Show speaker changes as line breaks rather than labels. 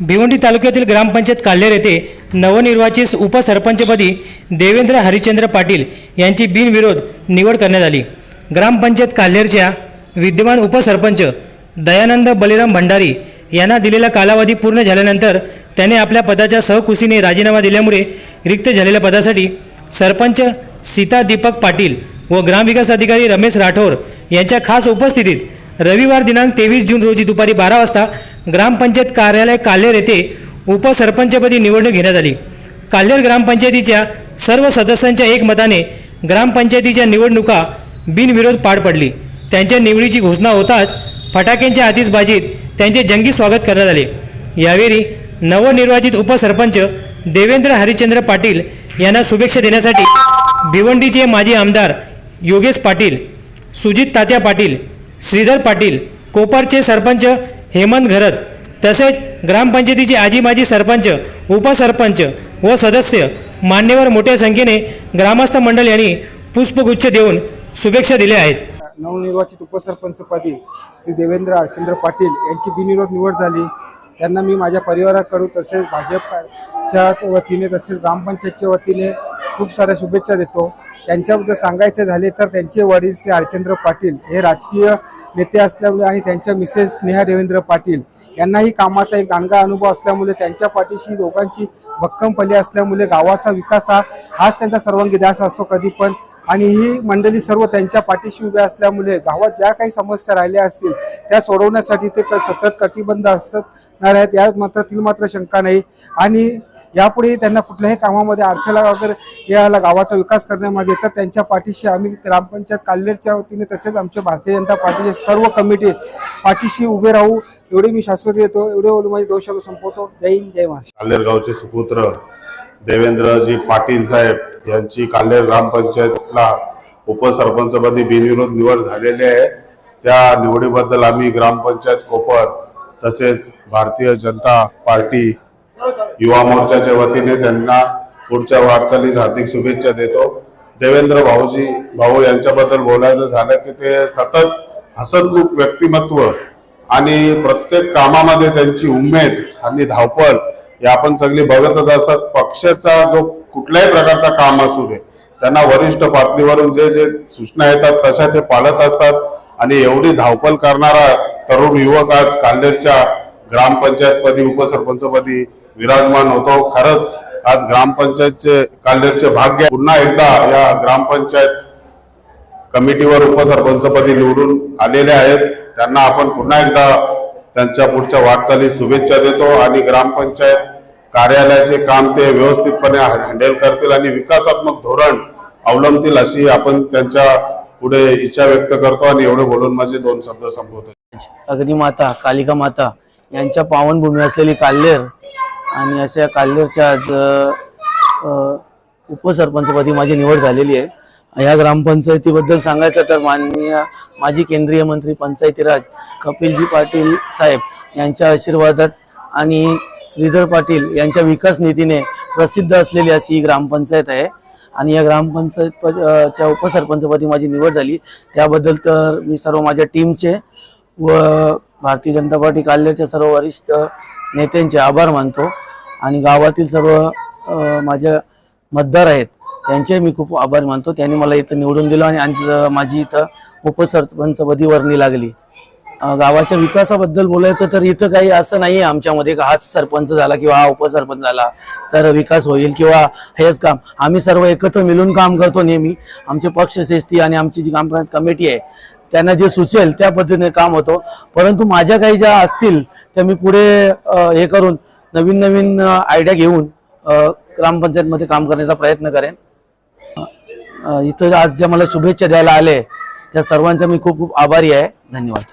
भिवंडी तालुक्यातील ग्रामपंचायत काल्हेर येथे नवनिर्वाचित उपसरपंचपदी देवेंद्र हरिश्चंद्र पाटील यांची बिनविरोध निवड करण्यात आली. ग्रामपंचायत काल्हेरच्या विद्यमान उपसरपंच दयानंद बलिराम भंडारी यांना दिलेला कालावधी पूर्ण झाल्यानंतर त्याने आपल्या पदाच्या सहकुशीने राजीनामा दिल्यामुळे रिक्त झालेल्या पदासाठी सरपंच सीता दीपक पाटील व ग्रामविकास अधिकारी रमेश राठोर यांच्या खास उपस्थितीत रविवार दिनांक तेवीस जून रोजी दुपारी बारा वाजता ग्रामपंचायत कार्यालय काल्हेर येथे उपसरपंचपदी निवडणूक घेण्यात आली. काल्हेर ग्रामपंचायतीच्या सर्व सदस्यांच्या एकमताने ग्रामपंचायतीच्या निवडणुका बिनविरोध पार पडली. त्यांच्या निवडीची घोषणा होताच फटाक्यांच्या आतिषबाजीत त्यांचे जंगी स्वागत करण्यात आले. यावेळी नवनिर्वाचित उपसरपंच देवेंद्र हरिश्चंद्र पाटील यांना शुभेच्छा देण्यासाठी भिवंडीचे माजी आमदार योगेश पाटील सुजित तात्या पाटील श्रीधर पाटील कोपरचे सरपंच हेमंत घरत तसेच ग्रामपंचायतीचे आजी माजी सरपंच उपसरपंच व सदस्य मान्यवर मोठ्या संख्येने ग्रामस्थ मंडळ यांनी पुष्पगुच्छ देऊन शुभेच्छा दिल्या आहेत.
नवनिर्वाचित उपसरपंचपदी श्री देवेंद्र हरचंद्र पाटील यांची बिनविरोध निवड झाली. त्यांना मी माझ्या परिवाराकडून तसेच भाजपच्या वतीने तसेच ग्रामपंचायतच्या वतीने खूप साऱ्या शुभेच्छा देतो. त्यांच्याबद्दल सांगायचे झाले तर त्यांचे वडील श्री हरिचंद्र पाटील हे राजकीय नेते असल्यामुळे आणि त्यांच्या मिसेस स्नेहा देवेंद्र पाटील यांनाही कामाचा एक गाणगा अनुभव असल्यामुळे त्यांच्या पाठीशी दोघांची भक्कम पल्ली असल्यामुळे गावाचा विकास हा हाच त्यांचा सर्वांगी ध्यास असतो कधी पण. आणि ही मंडळी सर्व त्यांच्या पाठीशी उभ्या असल्यामुळे गावात ज्या काही समस्या राहिल्या असतील त्या सोडवण्यासाठी ते सतत कटिबंध असणार आहेत. यात मात्र तील मात्र शंका नाही. आणि यापुढे त्यांना कुठल्याही कामामध्ये अडथळा वगैरे याला गावाचा विकास करण्यामागे तर त्यांच्या पाठीशी आम्ही ग्रामपंचायत काल्लेरच्या वतीने तसेच आमच्या भारतीय जनता पार्टीचे सर्व कमिटी पाठीशी उभे राहू एवढे मी शाश्वत येतो एवढे बोलून माझे दोष संपवतो. जय हिंद जय महाराष्ट्र.
काल्हेरगावचे सुपुत्र देवेंद्रजी पाटील साहेब यांची काल्हेर ग्रामपंचायतला उपसरपंचपदी बिनविरोध निवड झालेली आहे. त्या निवडीबद्दल आम्ही ग्रामपंचायत कोपर तसेच भारतीय जनता पार्टी युवा मोर्चाच्या वतीने त्यांना पुढच्या वाटचालीस हार्दिक शुभेच्छा देतो. देवेंद्र भाऊजी भाऊ यांच्याबद्दल बोलायचं झालं की ते सतत हसतमुख व्यक्तिमत्व आणि प्रत्येक कामामध्ये त्यांची उमेद आणि धावपळ हे आपण सगळी बघतच असतात. पक्षाचा जो कुठल्याही प्रकारचा काम असू दे त्यांना वरिष्ठ पातळीवरून जे जे सूचना येतात तशा ते पाळत असतात. आणि एवढी धावपळ करणारा तरुण युवक आज कांदेरच्या ग्रामपंचायतपदी उपसरपंचपदी विराजमान होतो. खरंच आज ग्रामपंचायतचे काल्हेरचे भाग्य पुन्हा एकदा या ग्रामपंचायत कमिटीवर उपसरपंचपदी निवडून आलेले आहेत. त्यांना आपण पुन्हा एकदा त्यांच्या पुढच्या वाटचाली शुभेच्छा देतो आणि ग्रामपंचायत कार्यालयाचे काम ते व्यवस्थितपणे हँडल करतील आणि विकासात्मक धोरण अवलंबतील अशी आपण त्यांच्या पुढे इच्छा व्यक्त करतो आणि एवढे बोलून माझे दोन शब्द संपवतो.
अग्निमाता कालिका माता यांच्या पावनभूमी असलेली काल्हेर आणि अशा काल्हेरच्या आज उपसरपंचपदी माझी निवड झालेली आहे. या ग्रामपंचायतीबद्दल सांगायचं तर माननीय माजी केंद्रीय मंत्री पंचायतीराज कपिलजी पाटील साहेब यांच्या आशीर्वादात आणि श्रीधर पाटील यांच्या विकास नीतीने प्रसिद्ध असलेली अशी ही ग्रामपंचायत आहे. आणि या ग्रामपंचायत च्या उपसरपंचपदी माझी निवड झाली. त्याबद्दल तर मी सर्व माझ्या टीमचे व भारतीय जनता पार्टी काल्हेरच्या सर्व वरिष्ठ नेत्यांचे आभार मानतो. आणि गावातील सर्व माझ्या मतदार आहेत त्यांचे मी खूप आभार मानतो. त्यांनी मला इथं निवडून दिलं आणि आज माझी इथं उपसरपंचपदी वर्णी लागली. गावाच्या विकासाबद्दल बोलायचं तर इथं काही असं नाही आहे आमच्यामध्ये का हाच सरपंच झाला किंवा हा उपसरपंच झाला तर विकास होईल किंवा हेच काम. आम्ही सर्व एकत्र मिळून काम करतो नेहमी. आमचे पक्षश्रेष्ठी आणि आमची जी ग्रामपंचायत कमिटी आहे त्यांना जे सुचेल त्या पद्धतीने काम होतो. परंतु माझ्या काही ज्या असतील त्या मी पुढे हे करून नवीन नवीन आयडिया घेऊन ग्रामपंचायतमध्ये काम करण्याचा प्रयत्न करेन. इथं आज ज्या मला शुभेच्छा द्यायला आले त्या सर्वांचा मी खूप खूप आभारी आहे. धन्यवाद.